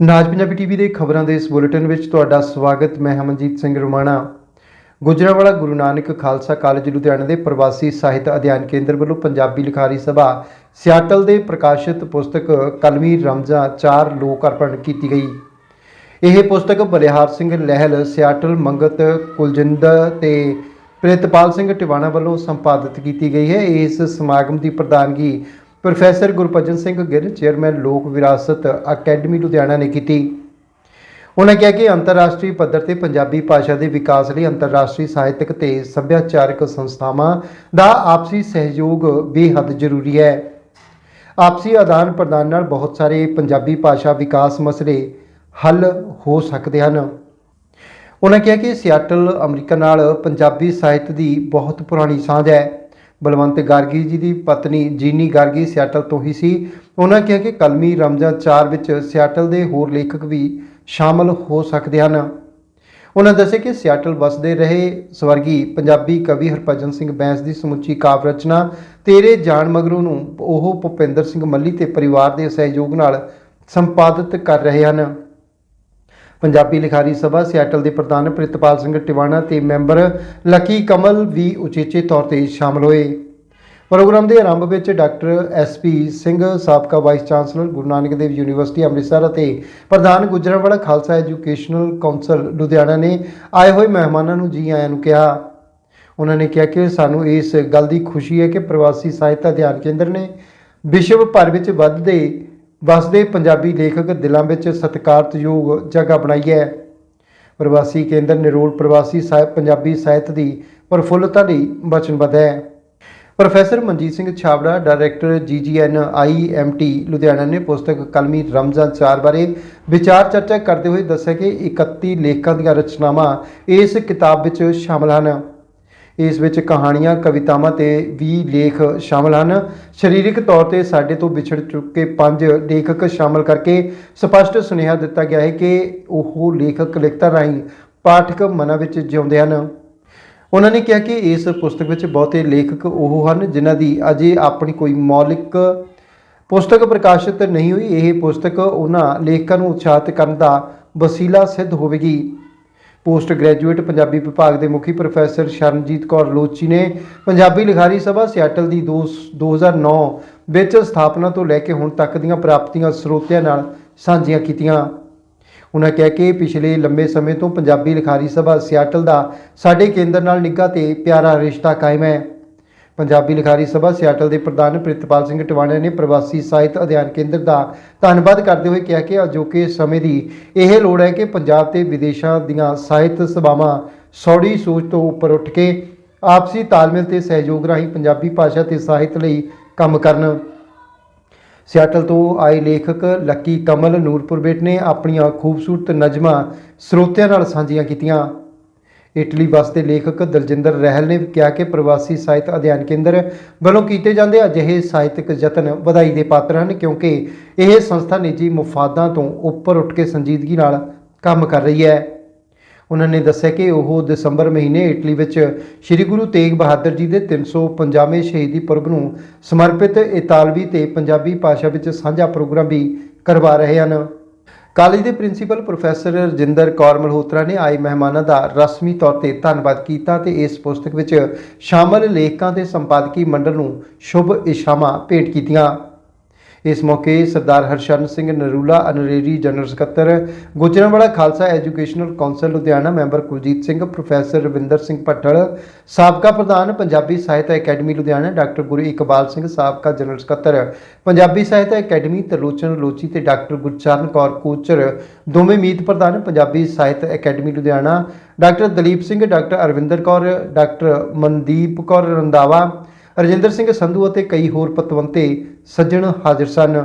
ਨਾਜ Punjabi TV ਦੇ ਖਬਰਾਂ ਦੇ ਇਸ ਬੁਲੇਟਿਨ ਵਿੱਚ ਤੁਹਾਡਾ ਸਵਾਗਤ, ਮੈਂ ਹਮਨਜੀਤ ਸਿੰਘ ਰੁਮਾਣਾ। ਗੁਜਰਾਂਵਾਲਾ ਗੁਰੂ ਨਾਨਕ ਖਾਲਸਾ ਕਾਲਜ, ਲੁਧਿਆਣਾ ਦੇ ਪ੍ਰਵਾਸੀ ਸਾਹਿਤ ਅਧਿਐਨ ਕੇਂਦਰ ਵੱਲੋਂ ਪੰਜਾਬੀ ਲਿਖਾਰੀ ਸਭਾ, ਸਿਆਟਲ ਦੇ ਪ੍ਰਕਾਸ਼ਿਤ ਪੁਸਤਕ ਕਲਮੀ ਰਮਜ਼ਾ 4 ਲੋਕ ਅਰਪਣ ਕੀਤੀ ਗਈ। ਇਹ ਪੁਸਤਕ ਬਲਿਹਾਰ ਸਿੰਘ ਲਹਿਲ, ਸਿਆਟਲ ਮੰਗਤ ਕੁਲਜਿੰਦਰ ਤੇ ਪ੍ਰਿਤਪਾਲ ਸਿੰਘ ਟਿਵਾਣਾ ਵੱਲੋਂ ਸੰਪਾਦਿਤ ਕੀਤੀ ਗਈ ਹੈ। ਇਸ ਸਮਾਗਮ ਦੀ ਪ੍ਰਧਾਨਗੀ professor Gurbhajan Singh Gill, chairman Lok Virasat academy Ludhiana ਨੇ ਕੀਤੀ। ਉਹਨਾਂ ਕਿਹਾ ਕਿ ਅੰਤਰਰਾਸ਼ਟਰੀ ਪੱਧਰ ਤੇ ਪੰਜਾਬੀ ਭਾਸ਼ਾ ਦੇ ਵਿਕਾਸ ਲਈ ਅੰਤਰਰਾਸ਼ਟਰੀ ਸਾਹਿਤਕ ਤੇ ਸੱਭਿਆਚਾਰਕ ਸੰਸਥਾਵਾਂ ਦਾ ਆਪਸੀ ਸਹਿਯੋਗ ਬੇਹੱਦ ਜ਼ਰੂਰੀ ਹੈ। ਆਪਸੀ ਆਦਾਨ ਪ੍ਰਦਾਨ ਨਾਲ ਬਹੁਤ ਸਾਰੇ ਪੰਜਾਬੀ ਭਾਸ਼ਾ ਵਿਕਾਸ ਮਸਲੇ ਹੱਲ ਹੋ ਸਕਦੇ ਹਨ। ਉਹਨਾਂ ਕਿਹਾ ਕਿ ਸਿਆਟਲ, ਅਮਰੀਕਾ ਨਾਲ ਪੰਜਾਬੀ ਸਾਹਿਤ ਦੀ ਬਹੁਤ ਪੁਰਾਣੀ ਸਾਂਝ ਹੈ। ਬਲਵੰਤ ਗਾਰਗੀ ਜੀ ਦੀ ਪਤਨੀ ਜੀਨੀ ਗਾਰਗੀ ਸਿਆਟਲ ਤੋਂ ਹੀ ਸੀ। ਉਹਨਾਂ ਕਿਹਾ ਕਿ ਕਲਮੀ ਰਮਜ਼ਾਨ 4 ਵਿੱਚ ਸਿਆਟਲ ਦੇ ਹੋਰ ਲੇਖਕ ਵੀ ਸ਼ਾਮਲ ਹੋ ਸਕਦੇ ਹਨ। ਉਹਨਾਂ ਦੱਸਿਆ ਕਿ ਸਿਆਟਲ ਵਸਦੇ ਰਹੇ ਸਵਰਗੀ ਪੰਜਾਬੀ ਕਵੀ ਹਰਭਜਨ ਸਿੰਘ ਬੈਂਸ ਦੀ ਸਮੁੱਚੀ ਕਾਵਿ ਰਚਨਾ, ਤੇਰੇ ਜਾਣ ਮਗਰੋਂ ਨੂੰ ਉਹ ਭੁਪਿੰਦਰ ਸਿੰਘ ਮੱਲੀ ਤੇ ਪਰਿਵਾਰ ਦੇ ਸਹਿਯੋਗ ਨਾਲ ਸੰਪਾਦਿਤ ਕਰ ਰਹੇ ਹਨ। ਪੰਜਾਬੀ ਲਿਖਾਰੀ ਸਭਾ ਸਿਆਟਲ ਦੇ ਪ੍ਰਧਾਨ ਪ੍ਰਿਤਪਾਲ ਸਿੰਘ ਟਿਵਾਣਾ ਤੇ ਮੈਂਬਰ ਲੱਕੀ ਕਮਲ ਵੀ ਉਚੇਚੇ ਤੌਰ ਤੇ ਸ਼ਾਮਲ ਹੋਏ। ਪ੍ਰੋਗਰਾਮ ਦੇ ਆਰੰਭ ਵਿੱਚ ਡਾਕਟਰ ਐਸਪੀ ਸਿੰਘ, ਸਾਬਕਾ vice chancellor Guru Nanak Dev university Amritsar ਅਤੇ ਪ੍ਰਧਾਨ ਗੁਜਰਾਂਵਾਲਾ ਖਾਲਸਾ ਐਜੂਕੇਸ਼ਨਲ ਕਾਉਂਸਲ ਲੁਧਿਆਣਾ ਨੇ ਆਏ ਹੋਏ ਮਹਿਮਾਨਾਂ ਨੂੰ ਜੀ ਆਇਆਂ ਨੂੰ ਕਿਹਾ। ਉਹਨਾਂ ਨੇ ਕਿਹਾ ਕਿ ਸਾਨੂੰ ਇਸ ਗੱਲ ਦੀ ਖੁਸ਼ੀ ਹੈ ਕਿ ਪ੍ਰਵਾਸੀ ਸਹਾਇਤਾ ਅਧਿਐਨ ਕੇਂਦਰ ਨੇ ਵਿਸ਼ਵ ਭਰ ਵਿੱਚ ਵੱਧਦੇ ਵਸਦੇ ਪੰਜਾਬੀ ਲੇਖਕ ਦਿਲਾਂ ਵਿੱਚ ਸਤਿਕਾਰਤਯੋਗ ਜਗ੍ਹਾ ਬਣਾਈ ਹੈ। ਪ੍ਰਵਾਸੀ ਕੇਂਦਰ ਨਿਰੋਲ ਪ੍ਰਵਾਸੀ ਸਾਹਿਤ ਪੰਜਾਬੀ ਸਾਹਿਤ ਦੀ ਪ੍ਰਫੁੱਲਤਾ ਲਈ ਵਚਨਬੱਧ ਹੈ। Professor Manjit Singh Chhabra, director GGN IMT Ludhiana ਨੇ ਪੁਸਤਕ ਕਲਮੀ ਰਮਜ਼ਾਨ 4 ਬਾਰੇ ਵਿਚਾਰ ਚਰਚਾ ਕਰਦੇ ਹੋਏ ਦੱਸਿਆ ਕਿ 31 ਲੇਖਕਾਂ ਦੀਆਂ ਰਚਨਾਵਾਂ ਇਸ ਕਿਤਾਬ ਵਿੱਚ ਸ਼ਾਮਲ ਹਨ। ਇਸ ਵਿੱਚ ਕਹਾਣੀਆਂ, ਕਵਿਤਾਵਾਂ ਤੇ 20 ਲੇਖ ਸ਼ਾਮਲ ਹਨ। ਸਰੀਰਕ ਤੌਰ ਤੇ ਸਾਡੇ ਤੋਂ ਵਿਛੜ ਚੁੱਕੇ ਪੰਜ ਲੇਖਕ ਸ਼ਾਮਲ ਕਰਕੇ ਸਪਸ਼ਟ ਸੁਨੇਹਾ ਦਿੱਤਾ ਗਿਆ ਹੈ ਕਿ ਉਹ ਲੇਖਕ ਲਿਖਤਾਂ ਰਾਹੀਂ ਪਾਠਕ ਮਨਾਂ ਵਿੱਚ ਜਿਉਂਦੇ ਹਨ। ਉਹਨਾਂ ਨੇ ਕਿਹਾ ਕਿ ਇਸ ਪੁਸਤਕ ਵਿੱਚ ਬਹੁਤੇ ਲੇਖਕ ਉਹ ਹਨ ਜਿਨ੍ਹਾਂ ਦੀ ਅਜੇ ਆਪਣੀ ਕੋਈ ਮੌਲਿਕ ਪੁਸਤਕ ਪ੍ਰਕਾਸ਼ਿਤ ਨਹੀਂ ਹੋਈ। ਇਹ ਪੁਸਤਕ ਉਹਨਾਂ ਲੇਖਕਾਂ ਨੂੰ ਉਤਸ਼ਾਹਿਤ ਕਰਨ ਦਾ ਵਸੀਲਾ ਸਿੱਧ ਹੋਵੇਗੀ। ਪੋਸਟ ਗ੍ਰੈਜੂਏਟ ਪੰਜਾਬੀ ਵਿਭਾਗ ਦੇ ਮੁਖੀ ਪ੍ਰੋਫੈਸਰ ਸ਼ਰਨਜੀਤ ਕੌਰ ਲੋਚੀ ਨੇ ਪੰਜਾਬੀ ਲਿਖਾਰੀ ਸਭਾ ਸਿਆਟਲ ਦੀ ਦੋ- 2009 ਵਿੱਚ ਸਥਾਪਨਾ ਤੋਂ ਲੈ ਕੇ ਹੁਣ ਤੱਕ ਦੀਆਂ ਪ੍ਰਾਪਤੀਆਂ ਸਰੋਤਿਆਂ ਨਾਲ ਸਾਂਝੀਆਂ ਕੀਤੀਆਂ। ਉਹਨਾਂ ਕਿਹਾ ਕਿ ਪਿਛਲੇ ਲੰਬੇ ਸਮੇਂ ਤੋਂ ਪੰਜਾਬੀ ਲਿਖਾਰੀ ਸਭਾ ਸਿਆਟਲ ਦਾ ਸਾਡੇ ਕੇਂਦਰ ਨਾਲ ਨਿੱਘਾ ਤੇ ਪਿਆਰਾ ਰਿਸ਼ਤਾ ਕਾਇਮ ਹੈ। ਪੰਜਾਬੀ ਲਿਖਾਰੀ ਸਭਾ ਸਿਆਟਲ ਦੇ ਪ੍ਰਧਾਨ ਪ੍ਰਿਤਪਾਲ ਸਿੰਘ ਟਵਾਣਾ ਨੇ ਪ੍ਰਵਾਸੀ ਸਾਹਿਤ ਅਧਿਐਨ ਕੇਂਦਰ ਦਾ ਧੰਨਵਾਦ ਕਰਦੇ ਹੋਏ ਕਿਹਾ ਕਿ ਅਜੋਕੇ ਸਮੇਂ ਦੀ ਇਹ ਲੋੜ ਹੈ ਕਿ ਪੰਜਾਬ ਤੇ ਵਿਦੇਸ਼ਾਂ ਦੀਆਂ ਸਾਹਿਤ ਸਭਾਵਾਂ ਸੌੜੀ ਸੋਚ ਤੋਂ ਉੱਪਰ ਉੱਠ ਕੇ ਆਪਸੀ ਤਾਲਮੇਲ ਤੇ ਸਹਿਯੋਗ ਰਾਹੀਂ ਪੰਜਾਬੀ ਭਾਸ਼ਾ ਤੇ ਸਾਹਿਤ ਲਈ ਕੰਮ ਕਰਨ। ਸਿਆਟਲ ਤੋਂ ਆਏ ਲੇਖਕ ਲੱਕੀ ਕਮਲ ਨੂਰਪੁਰ ਬੇਟ ਨੇ ਆਪਣੀਆਂ ਖੂਬਸੂਰਤ ਨਜ਼ਮਾਂ ਸਰੋਤਿਆਂ ਨਾਲ ਸਾਂਝੀਆਂ ਕੀਤੀਆਂ। ਇਟਲੀ ਵਸਦੇ ਲੇਖਕ ਦਲਜਿੰਦਰ ਰਹਿਲ ਨੇ ਕਿਹਾ ਕਿ ਪ੍ਰਵਾਸੀ ਸਾਹਿਤ ਅਧਿਐਨ ਕੇਂਦਰ ਵੱਲੋਂ ਕੀਤੇ ਜਾਂਦੇ ਅਜਿਹੇ ਸਾਹਿਤਕ ਯਤਨ ਵਧਾਈ ਦੇ ਪਾਤਰ ਹਨ, ਕਿਉਂਕਿ ਇਹ ਸੰਸਥਾ ਨਿੱਜੀ ਮੁਫਾਦਾਂ ਤੋਂ ਉੱਪਰ ਉੱਠ ਕੇ ਸੰਜੀਦਗੀ ਨਾਲ ਕੰਮ ਕਰ ਰਹੀ ਹੈ। ਉਹਨਾਂ ਨੇ ਦੱਸਿਆ ਕਿ ਉਹ ਦਸੰਬਰ ਮਹੀਨੇ ਇਟਲੀ ਵਿੱਚ ਸ੍ਰੀ ਗੁਰੂ ਤੇਗ ਬਹਾਦਰ ਜੀ ਦੇ 350ਵੇਂ ਸ਼ਹੀਦੀ ਪੁਰਬ ਨੂੰ ਸਮਰਪਿਤ ਇਤਾਲਵੀ ਤੇ ਪੰਜਾਬੀ ਭਾਸ਼ਾ ਵਿੱਚ ਸਾਂਝਾ ਪ੍ਰੋਗਰਾਮ ਵੀ ਕਰਵਾ ਰਹੇ ਹਨ। ਕਾਲਜ ਦੇ ਪ੍ਰਿੰਸੀਪਲ ਪ੍ਰੋਫੈਸਰ ਰਜਿੰਦਰ ਕੌਰ ਮਲਹੋਤਰਾ ਨੇ ਆਏ ਮਹਿਮਾਨਾਂ ਦਾ ਰਸਮੀ ਤੌਰ ਤੇ ਧੰਨਵਾਦ ਕੀਤਾ ਤੇ ਇਸ ਪੁਸਤਕ ਵਿੱਚ ਸ਼ਾਮਲ ਲੇਖਕਾਂ ਤੇ ਸੰਪਾਦਕੀ ਮੰਡਲ ਨੂੰ ਸ਼ੁਭ ਇਸ਼ਾਵਾਂ ਭੇਟ ਕੀਤੀਆਂ। ਇਸ ਮੌਕੇ ਸਰਦਾਰ ਹਰਸ਼ਰਨ ਸਿੰਘ ਨਰੂਲਾ, ਅਨਰੇਰੀ ਜਨਰਲ ਸਕੱਤਰ, Gujranwala Khalsa educational council, Ludhiana member Kuljit Singh, professor Ravinder Singh Bhattal, ਸਾਬਕਾ ਪ੍ਰਧਾਨ ਪੰਜਾਬੀ ਸਾਹਿਤ ਅਕੈਡਮੀ ਲੁਧਿਆਣਾ, ਡਾਕਟਰ ਗੁਰੂ ਇਕਬਾਲ ਸਿੰਘ, ਸਾਬਕਾ ਜਨਰਲ ਸਕੱਤਰ, ਪੰਜਾਬੀ ਸਾਹਿਤ ਅਕੈਡਮੀ ਤਰਲੋਚਨ ਲੋਚੀ ਤੇ ਡਾਕਟਰ ਗੁਰਚਰਨ ਕੌਰ ਕੋਚਰ, ਦੋਵੇਂ ਮੀਤ ਪ੍ਰਧਾਨ Punjabi Sahit academy Ludhiana, doctor Dalip Singh, doctor Arvinder Kaur, doctor Mandeep Kaur Randhawa Rajinder Singh Sandhu ਅਤੇ ਕਈ ਹੋਰ ਪਤਵੰਤੇ ਸੱਜਣ ਹਾਜ਼ਰ ਸਨ।